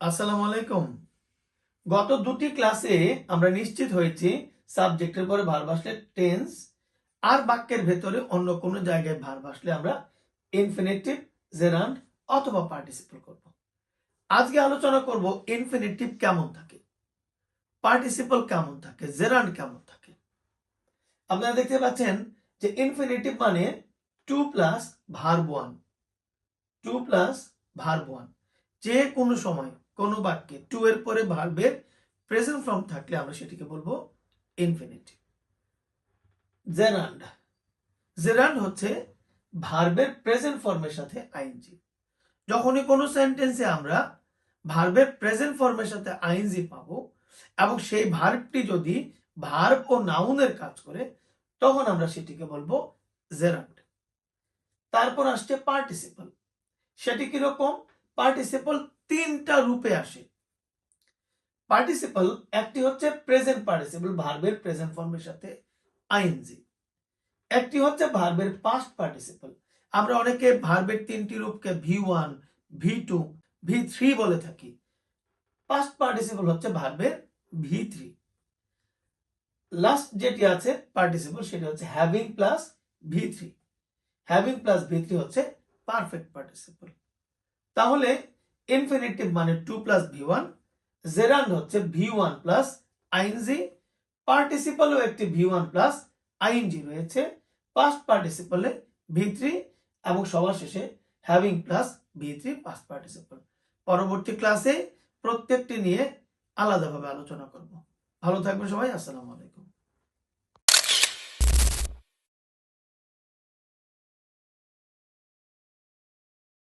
আসসালামু আলাইকুম। গত দুটি ক্লাসে আমরা নিশ্চিত হয়েছি সাবজেক্টের পরে ভার বসলে টেন্স আর বাক্যের ভেতরে অন্য কোনো জায়গায় ভার বসলে আমরা ইনফিনিটিভ জেরান্ড অথবা পার্টিসিপল করব। আজকে আলোচনা করব ইনফিনিটিভ কেমন থাকে, পার্টিসিপল কেমন থাকে জেরান্ড কেমন থাকে। আপনারা দেখতে পাচ্ছেন যে ইনফিনিটিভ মানে to plus verb one to plus verb one যে কোনো সময়, কোনো বাক্যে টু এর পরে ভার্বের প্রেজেন্ট ফর্ম থাকলে আমরা সেটিকে বলব ইনফিনিটিভ জেরান্ড জেরান্ড হচ্ছে ভার্বের প্রেজেন্ট ফর্মের সাথে আইনজি যখনই কোনো সেন্টেন্সে আমরা ভার্বের প্রেজেন্ট ফর্মের সাথে আইনজি পাবো এবং সেই ভার্বটি যদি ভার্ব ও নাউনের কাজ করে, তখন আমরা সেটিকে বলব জেরান্ড তারপর আসছে পার্টিসিপল সেটি কীরকম? পার্টিসিপল তিনটা রূপে আসে। পার্টিসিপল একটি হচ্ছে প্রেজেন্ট পার্টিসিপল, ভার্বের প্রেজেন্ট ফর্মের সাথে আইএনজি। একটি হচ্ছে ভার্বের পাস্ট পার্টিসিপল আমরা অনেকে ভার্বের তিনটি রূপকে V one, V two, V three বলে থাকি। পাস্ট পার্টিসিপল হচ্ছে ভার্বের ভি থ্রি। লাস্ট যেটি আছে পার্টিসিপল সেটি হচ্ছে having plus V three. Having plus V three হচ্ছে পারফেক্ট পার্টিসিপল তাহলে ইনফিনিটিভ মানে to plus V one gerund হচ্ছে ভি ওয়ান প্লাস আইনজি পার্টিসিপালও একটি ভি ওয়ান প্লাস আইনজি রয়েছে পাস্ট পার্টিসিপালে ভি থ্রি এবং সবার শেষে having plus V three past participle পরবর্তী ক্লাসে প্রত্যেকটি নিয়ে আলাদাভাবে আলোচনা করব। ভালো থাকবেন সবাই, আসসালামু আলাইকুম।